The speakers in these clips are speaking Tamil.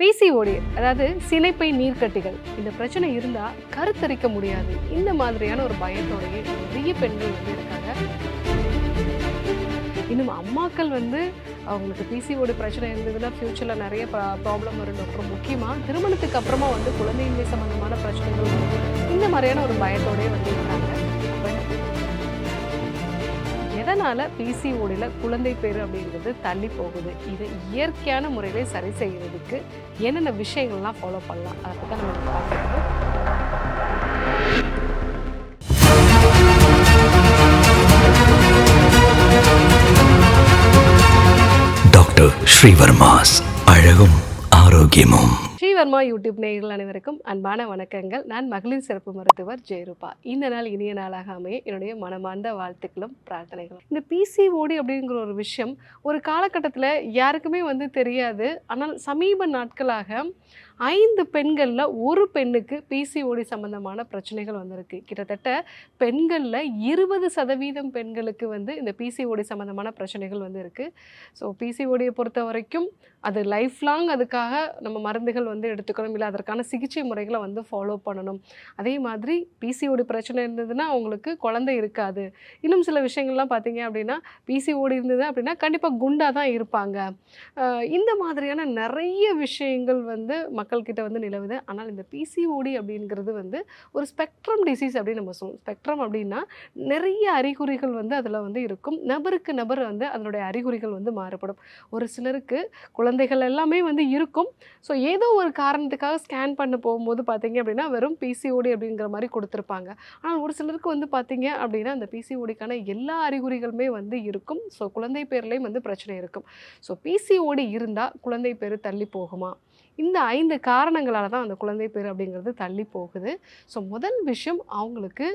பிசிஓடி அதாவது சினைப்பை நீர்க்கட்டிகள். இந்த பிரச்சனை இருந்தால் கருத்தரிக்க முடியாது. இந்த மாதிரியான ஒரு பயத்தோடையே நிறைய பெண்கள் வந்து இருக்காங்க. இன்னும் அம்மாக்கள் வந்து அவங்களுக்கு பிசிஓடி பிரச்சனை இருந்ததுன்னா ஃப்யூச்சரில் நிறைய ப்ராப்ளம் வரும். டாக்டர் முக்கியமாக திருமணத்துக்கு அப்புறமா வந்து குழந்தைங்க சம்மந்தமான பிரச்சனைகள் இந்த மாதிரியான ஒரு பயத்தோடையே வந்து இருக்காங்க. எதனால் பிசிஓடியில் குழந்தை பேர் அப்படிங்கிறது தள்ளி போகுது? இதை இயற்கையான முறையிலே சரி செய்கிறதுக்கு என்னென்ன விஷயங்கள்லாம் ஃபாலோ பண்ணலாம்? அதை பற்றி நம்ம பார்க்குறது டாக்டர் ஸ்ரீவர்மாஸ். அழகும் ஆரோக்கியமும். ஸ்ரீவர்மா யூடியூப் நேயர்கள் அனைவருக்கும் அன்பான வணக்கங்கள். நான் மகளிர் சிறப்பு மருத்துவர் ஜெயரூபா. இந்த நாள் இனிய நாளாக அமைய என்னுடைய மனமார்ந்த வாழ்த்துக்களும் பிரார்த்தனைகளும். இந்த பிசிஓடி அப்படிங்கிற ஒரு விஷயம் ஒரு காலகட்டத்தில் யாருக்குமே வந்து தெரியாது. ஆனால் சமீப நாட்களாக ஐந்து பெண்களில் ஒரு பெண்ணுக்கு பிசிஓடி சம்பந்தமான பிரச்சனைகள் வந்திருக்கு. கிட்டத்தட்ட பெண்களில் இருபது சதவீதம் பெண்களுக்கு வந்து இந்த பிசிஓடி சம்மந்தமான பிரச்சனைகள் வந்து இருக்குது ஸோ பிசிஓடியை பொறுத்த வரைக்கும் அது லைஃப் லாங் அதுக்காக நம்ம மருந்துகள் வந்து எடுத்துக்கணும். இல்லை அதற்கான சிகிச்சை முறைகளை வந்து ஃபாலோ பண்ணணும். அதே மாதிரி பிசிஓடி பிரச்சனை இருந்ததுன்னா அவங்களுக்கு குழந்தை இருக்காது. இன்னும் சில விஷயங்கள்லாம் பார்த்தீங்க அப்படின்னா பிசிஓடி இருந்தது அப்படின்னா கண்டிப்பாக குண்டாக தான் இருப்பாங்க. இந்த மாதிரியான நிறைய விஷயங்கள் வந்து மக்கள்கிட்ட வந்து நிலவுது. ஆனால் இந்த பிசிஓடி அப்படிங்கிறது வந்து ஒரு ஸ்பெக்ட்ரம் டிசீஸ் அப்படின்னு நம்ம சொல்லுவோம் ஸ்பெக்ட்ரம் அப்படின்னா நிறைய அறிகுறிகள் வந்து அதில் வந்து இருக்கும். நபருக்கு நபர் வந்து அதனுடைய அறிகுறிகள் வந்து மாறுபடும். ஒரு சிலருக்கு குழந்தைகள் எல்லாமே வந்து இருக்கும். ஸோ ஏதோ ஒரு காரணத்துக்காக ஸ்கேன் பண்ண போகும்போது பார்த்தீங்க அப்படின்னா வெறும் பிசிஓடி அப்படிங்கிற மாதிரி கொடுத்துருப்பாங்க. ஆனால் ஒரு சிலருக்கு வந்து பார்த்தீங்க அப்படின்னா அந்த பிசிஓடிக்கான எல்லா அறிகுறிகளுமே வந்து இருக்கும். ஸோ குழந்தை பேர்லேயும் வந்து பிரச்சனை இருக்கும். ஸோ பிசிஓடி இருந்தால் குழந்தை பேர் தள்ளி போகுமா? இந்த ஐந்து காரணங்களால் தான் அந்த குழந்தை பேர் அப்படிங்கிறது தள்ளி போகுது. ஸோ முதல் விஷயம் அவங்களுக்கு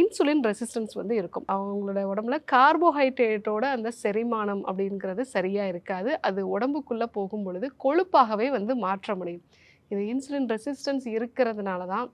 இன்சுலின் ரெசிஸ்டன்ஸ் வந்து இருக்கும். அவங்களோட உடம்புல கார்போஹைட்ரேட்டோட அந்த செரிமானம் அப்படிங்கிறது சரியாக இருக்காது. அது உடம்புக்குள்ளே போகும் பொழுது கொழுப்பாகவே வந்து மாற்ற முடியும் இது இன்சுலின் ரெசிஸ்டன்ஸ் இருக்கிறதுனால தான்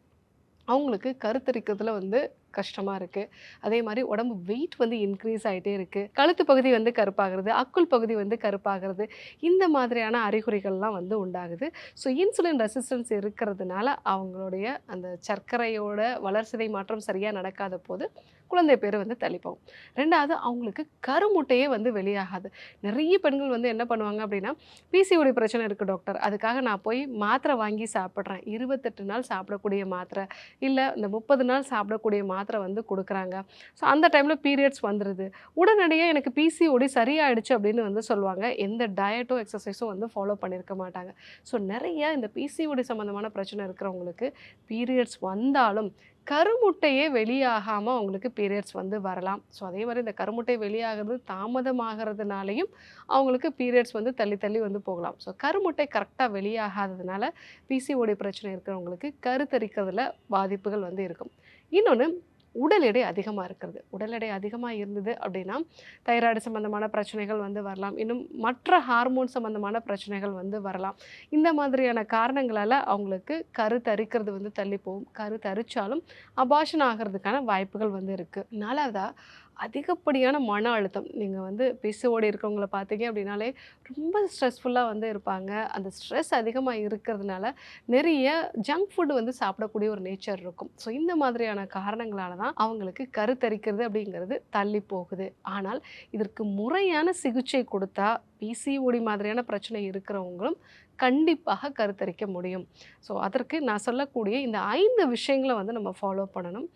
அவங்களுக்கு கருத்தரிக்கிறதுல வந்து கஷ்டமாக இருக்குது அதே மாதிரி உடம்பு வெயிட் வந்து இன்க்ரீஸ் ஆகிட்டே இருக்குது கழுத்து பகுதி வந்து கருப்பாகிறது அக்குள் பகுதி வந்து கருப்பாகிறது. இந்த மாதிரியான அறிகுறிகள்லாம் வந்து உண்டாகுது. ஸோ இன்சுலின் ரெசிஸ்டன்ஸ் இருக்கிறதுனால அவங்களுடைய அந்த சர்க்கரையோட வளர்சிதை மாற்றம் சரியாக நடக்காத போது குழந்தை பேர் வந்து தள்ளிப்போம். ரெண்டாவது அவங்களுக்கு கருமுட்டையே வந்து வெளியாகாது. நிறைய பெண்கள் வந்து என்ன பண்ணுவாங்க அப்படின்னா பிசிஓடி பிரச்சனை இருக்குது டாக்டர் அதுக்காக நான் போய் மாத்திரை வாங்கி சாப்பிட்றேன். இருபத்தெட்டு நாள் சாப்பிடக்கூடிய மாத்திரை இல்லை இந்த முப்பது நாள் சாப்பிடக்கூடிய மாத்திரை வந்து கொடுக்குறாங்க. ஸோ அந்த டைமில் பீரியட்ஸ் வந்துடுது உடனடியாக எனக்கு பிசிஓடி சரியாயிடுச்சு அப்படின்னு வந்து சொல்லுவாங்க. எந்த டயட்டோ எக்ஸசைஸும் வந்து ஃபாலோ பண்ணியிருக்க மாட்டாங்க. ஸோ நிறைய இந்த பிசிஓடி சம்மந்தமான பிரச்சனை இருக்கிறவங்களுக்கு பீரியட்ஸ் வந்தாலும் கருமுட்டையே வெளியாகாமல் அவங்களுக்கு பீரியட்ஸ் வந்து வரலாம். ஸோ அதே மாதிரி இந்த கருமுட்டை வெளியாகிறது தாமதமாகிறதுனாலையும் அவங்களுக்கு பீரியட்ஸ் வந்து தள்ளி தள்ளி வந்து போகலாம். ஸோ கருமுட்டை கரெக்டாக வெளியாகாததுனால பிசிஓடி பிரச்சனை இருக்கிறவங்களுக்கு கருத்தரிக்கிறதுல பாதிப்புகள் வந்து இருக்கும். இன்னொன்று உடல் எடை அதிகமாக இருக்கிறது. உடல் எடை அதிகமாக இருந்தது அப்படின்னா தைராய்டு சம்மந்தமான பிரச்சனைகள் வந்து வரலாம். இன்னும் மற்ற ஹார்மோன் சம்மந்தமான பிரச்சனைகள் வந்து வரலாம். இந்த மாதிரியான காரணங்களால் அவங்களுக்கு கரு தரிக்கிறது வந்து தள்ளி போகும். கரு தரிச்சாலும் அபாஷன் ஆகிறதுக்கான வாய்ப்புகள் வந்து இருக்குது நாலாவதாக அதிகப்படியான மன அழுத்தம். நீங்கள் வந்து பிசுவோடு இருக்கவங்கள பார்த்தீங்க அப்படின்னாலே ரொம்ப ஸ்ட்ரெஸ்ஃபுல்லாக வந்து இருப்பாங்க. அந்த ஸ்ட்ரெஸ் அதிகமாக இருக்கிறதுனால நிறைய ஜங்க் ஃபுட் வந்து சாப்பிடக்கூடிய ஒரு நேச்சர் இருக்கும். ஸோ இந்த மாதிரியான காரணங்களால தான் அவங்களுக்கு கருத்தரிக்கிறது அப்படிங்கிறது தள்ளி போகுது. ஆனால் இதற்கு முறையான சிகிச்சை கொடுத்தா பிசிஓடி மாதிரியான பிரச்சனை இருக்கிறவங்களும் கண்டிப்பாக கருத்தரிக்க முடியும். ஸோ அதற்கு நான் சொல்லக்கூடிய இந்த ஐந்து விஷயங்களை வந்து நம்ம ஃபாலோ பண்ணணும்.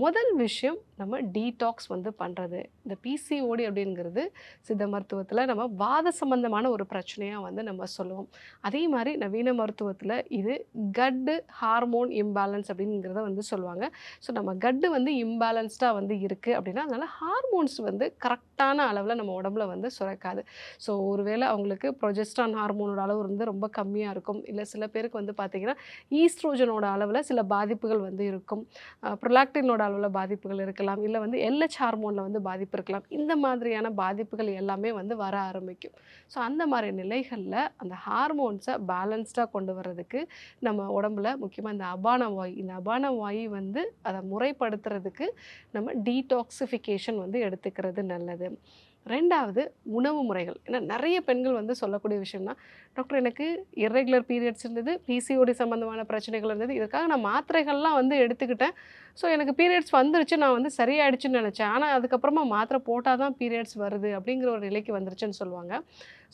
முதல் விஷயம் நம்ம டீடாக்ஸ் வந்து பண்ணுறது இந்த பிசிஓடி அப்படிங்கிறது சித்த மருத்துவத்தில் நம்ம வாத சம்பந்தமான ஒரு பிரச்சனையாக வந்து நம்ம சொல்லுவோம். அதே மாதிரி நவீன மருத்துவத்தில் இது கட்டு ஹார்மோன் இம்பேலன்ஸ் அப்படிங்கிறத வந்து சொல்லுவாங்க. ஸோ நம்ம கட்டு வந்து இம்பேலன்ஸ்டாக வந்து இருக்குது அப்படின்னா அதனால் ஹார்மோன்ஸ் வந்து கரெக்டான அளவில் நம்ம உடம்புல வந்து சுரக்காது. ஸோ ஒருவேளை அவங்களுக்கு ப்ரொஜெஸ்ட்ரான் ஹார்மோனோட அளவு வந்து ரொம்ப கம்மியாக இருக்கும். இல்லை சில பேருக்கு வந்து பார்த்திங்கன்னா ஈஸ்ட்ரோஜனோட அளவில் சில பாதிப்புகள் வந்து இருக்கும். ப்ரொலாக்டினோட அளவில் பாதிப்புகள் இருக்கலாம். இல்லை வந்து எல்ஹெச் ஹார்மோனில் வந்து பாதிப்பு இருக்கலாம். இந்த மாதிரியான பாதிப்புகள் எல்லாமே வந்து வர ஆரம்பிக்கும். ஸோ அந்த மாதிரி நிலைகளில் அந்த ஹார்மோன்ஸை பேலன்ஸ்டாக கொண்டு வர்றதுக்கு நம்ம உடம்புல முக்கியமாக இந்த அபான வாயு இந்த அபான வாயு வந்து அதை முறைப்படுத்துறதுக்கு நம்ம டீடாக்சிஃபிகேஷன் வந்து எடுத்துக்கிறது நல்லது. ரெண்டாவது உணவு முறைகள். ஏன்னா நிறைய பெண்கள் வந்து சொல்லக்கூடிய விஷயம்னா டாக்டர் எனக்கு இர்ரெகுலர் பீரியட்ஸ் இருந்தது பிசிஓடி சம்மந்தமான பிரச்சனைகள் இருந்தது இதுக்காக நான் மாத்திரைகள்லாம் வந்து எடுத்துக்கிட்டேன். ஸோ எனக்கு பீரியட்ஸ் வந்துருச்சு நான் வந்து சரியாயிடுச்சுன்னு நினச்சேன். ஆனால் அதுக்கப்புறமா மாத்திரை போட்டால் தான் பீரியட்ஸ் வருது அப்படிங்கிற ஒரு நிலைக்கு வந்துருச்சுன்னு சொல்லுவாங்க.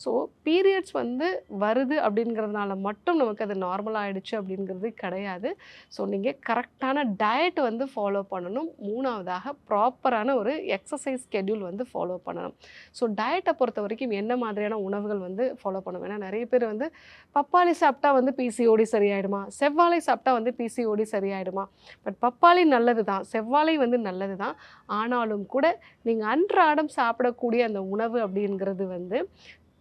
ஸோ பீரியட்ஸ் வந்து வருது அப்படிங்கிறதுனால மட்டும் நமக்கு அது நார்மல் ஆகிடுச்சு அப்படிங்கிறது கிடையாது. ஸோ நீங்கள் கரெக்டான டயட் வந்து ஃபாலோ பண்ணணும். மூணாவதாக ப்ராப்பரான ஒரு எக்ஸசைஸ் ஸ்கெடியூல் வந்து ஃபாலோ பண்ணணும். ஸோ டயட்டை பொறுத்த வரைக்கும் என்ன மாதிரியான உணவுகள் வந்து ஃபாலோ பண்ணணும்? ஏன்னா நிறைய பேர் வந்து பப்பாளி சாப்பிட்டா வந்து பிசிஓடி சரியாயிடுமா? செவ்வாழை சாப்பிட்டா வந்து பிசிஓடி சரியாயிடுமா? பட் பப்பாளி நல்லது தான் செவ்வாழை வந்து நல்லது தான் ஆனாலும் கூட நீங்கள் அன்றாடம் சாப்பிடக்கூடிய அந்த உணவு அப்படிங்கிறது வந்து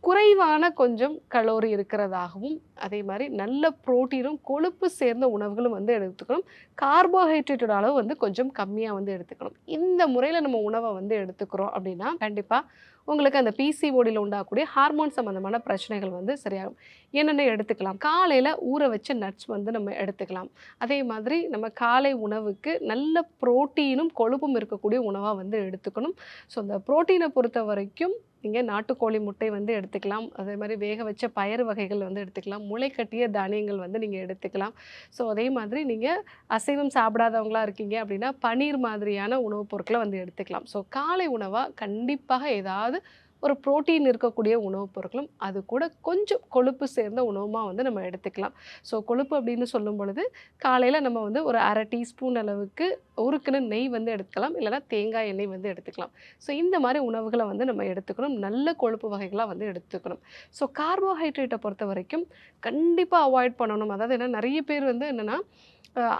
குறைவான கொஞ்சம் கலோரி இருக்கிறதாகவும் அதே மாதிரி நல்ல புரோட்டீனும் கொழுப்பு சேர்ந்த உணவுகளும் வந்து எடுத்துக்கணும். கார்போஹைட்ரேட்டோட அளவு வந்து கொஞ்சம் கம்மியாக வந்து எடுத்துக்கணும். இந்த முறையில் நம்ம உணவை வந்து எடுத்துக்கிறோம் அப்படின்னா கண்டிப்பாக உங்களுக்கு அந்த பிசிஓடியில் உண்டாகக்கூடிய ஹார்மோன் சம்மந்தமான பிரச்சனைகள் வந்து சரியாகும். என்னென்ன எடுத்துக்கலாம்? காலையில் ஊற வச்ச நட்ஸ் வந்து நம்ம எடுத்துக்கலாம். அதே மாதிரி நம்ம காலை உணவுக்கு நல்ல புரோட்டீனும் கொழுப்பும் இருக்கக்கூடிய உணவாக வந்து எடுத்துக்கணும். ஸோ அந்த புரோட்டீனை பொறுத்த வரைக்கும் நீங்கள் நாட்டுக்கோழி முட்டை வந்து எடுத்துக்கலாம். அதே மாதிரி வேக வச்ச பயறு வகைகள் வந்து எடுத்துக்கலாம். முளை கட்டிய தானியங்கள் வந்து நீங்கள் எடுத்துக்கலாம். ஸோ அதே மாதிரி நீங்கள் அசைவம் சாப்பிடாதவங்களா இருக்கீங்க அப்படின்னா பன்னீர் மாதிரியான உணவுப் பொருட்களை வந்து எடுத்துக்கலாம். ஸோ காலை உணவாக கண்டிப்பாக ஏதாவது ஒரு புரோட்டீன் இருக்கக்கூடிய உணவுப் பொருட்களும் அது கூட கொஞ்சம் கொழுப்பு சேர்ந்த உணவுமாக வந்து நம்ம எடுத்துக்கலாம். ஸோ கொழுப்பு அப்படின்னு சொல்லும் பொழுது காலையில் நம்ம வந்து ஒரு அரை டீஸ்பூன் அளவுக்கு உருக்குன்னு நெய் வந்து எடுத்துக்கலாம். இல்லைனா தேங்காய் எண்ணெய் வந்து எடுத்துக்கலாம். ஸோ இந்த மாதிரி உணவுகளை வந்து நம்ம எடுத்துக்கணும். நல்ல கொழுப்பு வகைகளாக வந்து எடுத்துக்கணும். ஸோ கார்போஹைட்ரேட்டை பொறுத்த வரைக்கும் கண்டிப்பாக அவாய்ட் பண்ணணும். அதாவது என்ன நிறைய பேர் வந்து என்னென்னா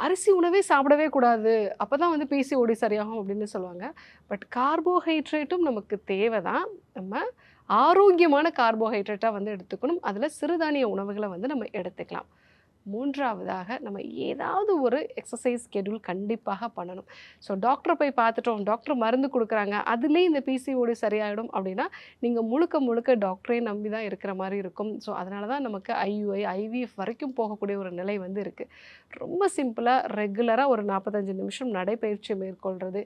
அரிசி உணவே சாப்பிடவே கூடாது. அப்போ தான் வந்து பிசிஓடி சரியாகும் அப்படின்னு சொல்லுவாங்க. பட் கார்போஹைட்ரேட்டும் நமக்கு தேவை தான் நம்ம ஆரோக்கியமான கார்போஹைட்ரேட்டாக வந்து எடுத்துக்கணும். அதில் சிறுதானிய உணவுகளை வந்து நம்ம எடுத்துக்கலாம். மூன்றாவதாக நம்ம ஏதாவது ஒரு எக்ஸசைஸ் ஸ்கெடியூல் கண்டிப்பாக பண்ணணும். ஸோ டாக்டரை போய் பார்த்துட்டோம் டாக்டர் மருந்து கொடுக்குறாங்க அதுலேயும் இந்த பிசிஓடி சரியாயிடும் அப்படின்னா நீங்கள் முழுக்க முழுக்க டாக்டரே நம்பி தான் இருக்கிற மாதிரி இருக்கும். ஸோ அதனால தான் நமக்கு ஐயுஐ ஐவிஎஃப் வரைக்கும் போகக்கூடிய ஒரு நிலை வந்து இருக்குது ரொம்ப சிம்பிளாக ரெகுலராக ஒரு நாற்பத்தஞ்சு நிமிஷம் நடைப்பயிற்சி மேற்கொள்கிறது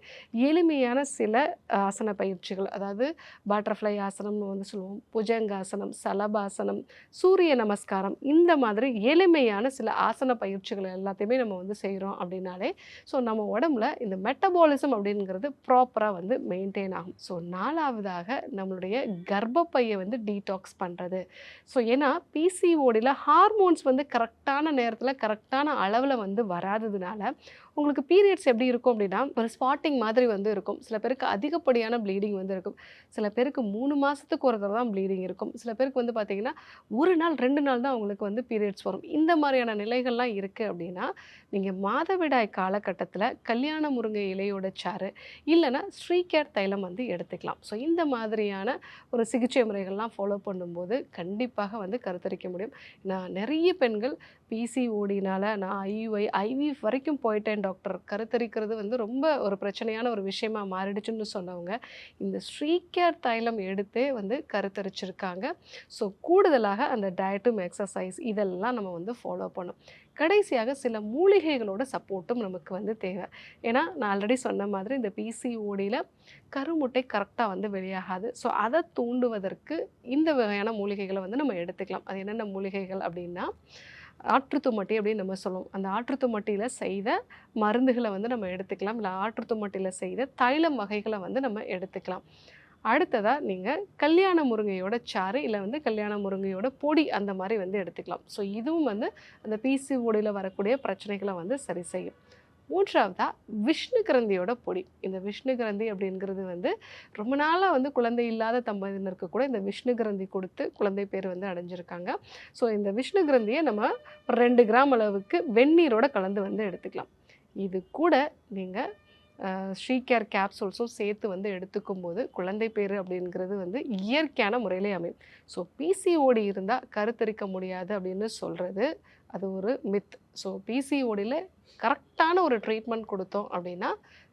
எளிமையான சில ஆசன பயிற்சிகள் அதாவது பட்டர்ஃப்ளை ஆசனம்னு வந்து சொல்லுவோம் புஜங்காசனம் சலபாசனம் சூரிய நமஸ்காரம் இந்த மாதிரி எளிமையான சில ஆசன பயிற்சிகள் எல்லாத்தையுமே நம்ம வந்து செய்கிறோம் அப்படின்னாலே ஸோ நம்ம உடம்புல இந்த மெட்டபாலிசம் அப்படிங்கிறது ப்ராப்பராக வந்து மெயின்டைன் ஆகும். ஸோ நாலாவதாக நம்மளுடைய கர்ப்பப்பையை வந்து டீடாக்ஸ் பண்ணுறது ஸோ ஏன்னா பிசிஓடியில் ஹார்மோன்ஸ் வந்து கரெக்டான நேரத்தில் கரெக்டான அளவில் வந்து வராததுனால உங்களுக்கு பீரியட்ஸ் எப்படி இருக்கும் அப்படின்னா ஒரு ஸ்பாட்டிங் மாதிரி வந்து இருக்கும். சில பேருக்கு அதிகப்படியான ப்ளீடிங் வந்து இருக்கும். சில பேருக்கு மூணு மாதத்துக்கு ஒரு தடவை தான் ப்ளீடிங் இருக்கும். சில பேருக்கு வந்து பார்த்திங்கன்னா ஒரு நாள் ரெண்டு நாள் தான் அவங்களுக்கு வந்து பீரியட்ஸ் வரும். இந்த மாதிரியான நிலைகள்லாம் இருக்குது அப்படின்னா நீங்கள் மாதவிடாய் காலகட்டத்தில் கல்யாண முருங்கை இலையோட சாறு இல்லைன்னா ஸ்ரீகேர் தைலம் வந்து எடுத்துக்கலாம். ஸோ இந்த மாதிரியான ஒரு சிகிச்சை முறைகள்லாம் ஃபாலோ பண்ணும்போது கண்டிப்பாக வந்து கருத்தரிக்க முடியும். நான் நிறைய பெண்கள் பிசிஓடினால் நான் ஐயுஐ ஐவிஎஃப் வரைக்கும் போயிட்டேன் டாக்டர் கருத்தரிக்கிறது வந்து ரொம்ப ஒரு பிரச்சனையான ஒரு விஷயமா மாறிடுச்சுன்னு சொன்னவங்க இந்த ஸ்ரீகேர் தைலம் எடுத்தே வந்து கருத்தரிச்சிருக்காங்க. ஸோ கூடுதலாக அந்த டயட்டும் எக்ஸசைஸ் இதெல்லாம் நம்ம வந்து ஃபாலோ பண்ணோம் கடைசியாக சில மூலிகைகளோட சப்போர்ட்டும் நமக்கு வந்து தேவை. ஏன்னா நான் ஆல்ரெடி சொன்ன மாதிரி இந்த பிசிஓடியில் கருமுட்டை கரெக்டாக வந்து வெளியாகாது. ஸோ அதை தூண்டுவதற்கு இந்த வகையான மூலிகைகளை வந்து நம்ம எடுத்துக்கலாம். அது என்னென்ன மூலிகைகள் அப்படின்னா ஆற்றுத்துமட்டி அப்படின்னு நம்ம சொல்லுவோம். அந்த ஆற்றுத்துமட்டியில் செய்த மருந்துகளை வந்து நம்ம எடுத்துக்கலாம். இல்லை ஆற்றுத்துமட்டியில் செய்த தைலம் வகைகளை வந்து நம்ம எடுத்துக்கலாம். அடுத்ததாக நீங்கள் கல்யாண முருங்கையோட சாறு இல்லை வந்து கல்யாண முருங்கையோட பொடி அந்த மாதிரி வந்து எடுத்துக்கலாம். ஸோ இதுவும் வந்து அந்த பிசி ஓடியில் வரக்கூடிய பிரச்சனைகளை வந்து சரி செய்யும். மூன்றாவதாக விஷ்ணு கிரந்தியோட பொடி. இந்த விஷ்ணு கிரந்தி அப்படிங்கிறது வந்து ரொம்ப நாளாக வந்து குழந்தை இல்லாத தம்பதியினருக்கு கூட இந்த விஷ்ணு கிரந்தி கொடுத்து குழந்தை பேர் வந்து அடைஞ்சிருக்காங்க. ஸோ இந்த விஷ்ணு கிரந்தியை நம்ம ரெண்டு கிராம் அளவுக்கு வெந்நீரோட கலந்து வந்து எடுத்துக்கலாம். இது கூட நீங்கள் ஸ்ரீகேர் கேப்சூல்ஸும் சேர்த்து வந்து எடுத்துக்கும் போது குழந்தை பேர் அப்படிங்கிறது வந்து இயற்கையான முறையிலே அமையும். ஸோ பிசிஓடி இருந்தால் கருத்தரிக்க முடியாது அப்படின்னு சொல்கிறது அது ஒரு மித் ஸோ பிசிஓடியில் கரெக்டான ஒரு ட்ரீட்மெண்ட் கொடுத்தோம் அப்படின்னா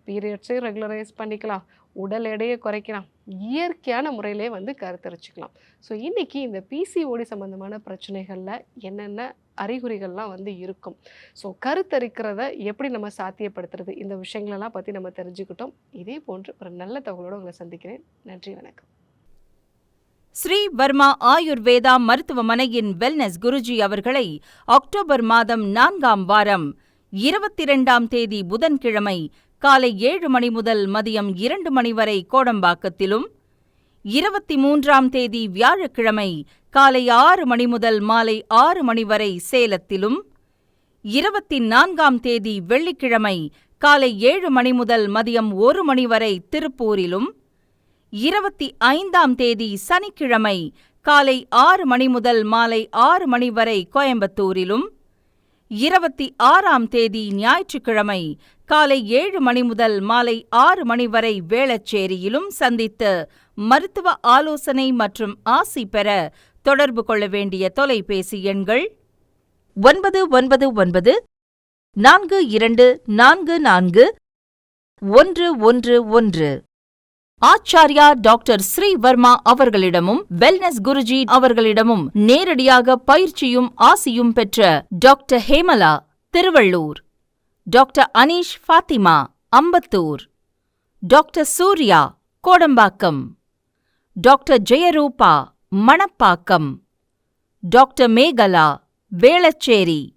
பீரியட்ஸையும் ரெகுலரைஸ் பண்ணிக்கலாம். உடல் எடையை குறைக்கலாம். இயற்கையான முறையிலே வந்து கருத்தரிச்சுக்கலாம். ஸோ இன்றைக்கி இந்த பிசிஓடி சம்மந்தமான பிரச்சனைகளில் என்னென்ன அறிகுறிகள்லாம் வந்து இருக்கும்? ஸோ கருத்தரிக்கிறத எப்படி நம்ம சாத்தியப்படுத்துறது? இந்த விஷயங்களெல்லாம் பற்றி நம்ம தெரிஞ்சுக்கிட்டோம். இதே போன்று ஒரு நல்ல தகவலோடு உங்களை சந்திக்கிறேன். நன்றி வணக்கம். ஸ்ரீ வர்மா ஆயுர்வேதா மருத்துவமனையின் வெல்னஸ் குருஜி அவர்களை அக்டோபர் மாதம் நான்காம் வாரம் இருபத்தி இரண்டாம் தேதி புதன்கிழமை காலை ஏழு மணி முதல் மதியம் இரண்டு மணி வரை கோடம்பாக்கத்திலும் இருபத்தி மூன்றாம் தேதி வியாழக்கிழமை காலை ஆறு மணி முதல் மாலை ஆறு மணி வரை சேலத்திலும் இருபத்தி நான்காம் தேதி வெள்ளிக்கிழமை காலை ஏழு மணி முதல் மதியம் ஒரு மணி வரை திருப்பூரிலும் இருபத்தி ஐந்தாம் தேதி சனிக்கிழமை காலை ஆறு மணி முதல் மாலை ஆறு மணி வரை கோயம்புத்தூரிலும் இருபத்தி ஆறாம் தேதி ஞாயிற்றுக்கிழமை காலை ஏழு மணி முதல் மாலை ஆறு மணி வரை வேளச்சேரியிலும் சந்தித்து மருத்துவ ஆலோசனை மற்றும் ஆசி பெற தொடர்பு கொள்ள வேண்டிய தொலைபேசி எண்கள் ஒன்பது ஒன்பது ஒன்பது நான்கு இரண்டு நான்கு நான்கு ஒன்று ஒன்று ஒன்று. ஆச்சாரியா டாக்டர் ஸ்ரீவர்மா அவர்களிடமும் வெல்னஸ் குருஜி அவர்களிடமும் நேரடியாக பயிற்சியும் ஆசியும் பெற்ற doctor Hemala Thiruvallur. Doctor Anish Fathima Ambattur. Doctor Surya Kodambakkam. Doctor Jayarupa Manapakkam. Doctor Megala Velachery.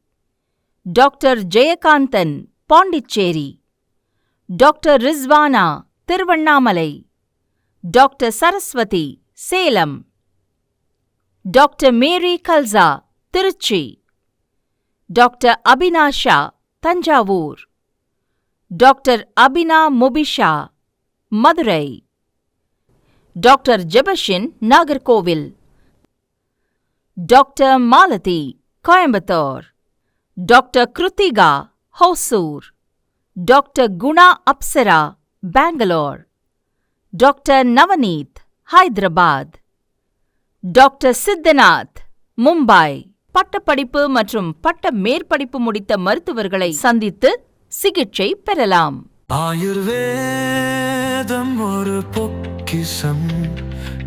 Doctor Jayakanthan Pondicherry. Doctor Rizwana Tiruvannamalai. Doctor Saraswathi Salem. Doctor Mary Kalsa Trichy. Doctor Abinasha Thanjavur doctor Abina Mubisha Madurai doctor Jebashin Nagercoil doctor Malathi Coimbatore doctor Krithika Hosur doctor Guna Apsara Bengaluru doctor Navneeth Hyderabad doctor Siddhanath Mumbai பட்டப்படிப்பு மற்றும் பட்ட மேற்படிப்பு முடித்த மருத்துவர்களை சந்தித்து சிகிச்சை பெறலாம். ஆயுர்வேதம் ஒரு பொக்கிஷம்.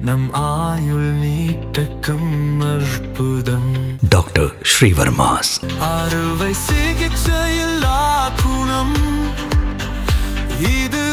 நம் ஆயுள் நீட்டக்கும் அற்புதம். டாக்டர் ஸ்ரீவர்மாஸ். அறுவை சிகிச்சையில்லா குணம். இது